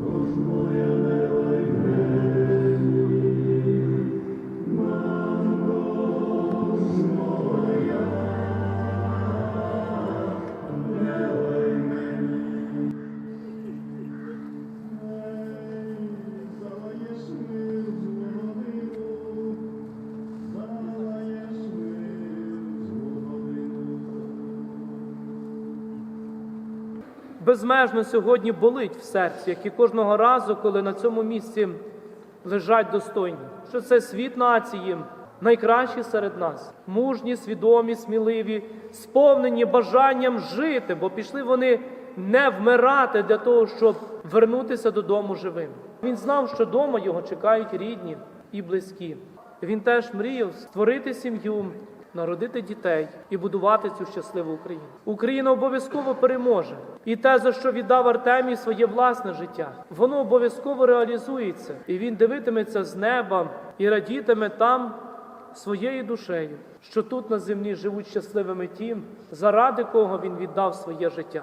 Cosmo Elena. Безмежно сьогодні болить в серці, як і кожного разу, коли на цьому місці лежать достойні, що це світ нації, найкращі серед нас, мужні, свідомі, сміливі, сповнені бажанням жити, бо пішли вони не вмирати для того, щоб вернутися додому живим. Він знав, що дома його чекають рідні і близькі. Він теж мріяв створити сім'ю, народити дітей і будувати цю щасливу Україну. Україна обов'язково переможе. І те, за що віддав Артемій своє власне життя, воно обов'язково реалізується, і він дивитиметься з неба і радітиме там своєю душею, що тут на землі живуть щасливими ті, заради кого він віддав своє життя.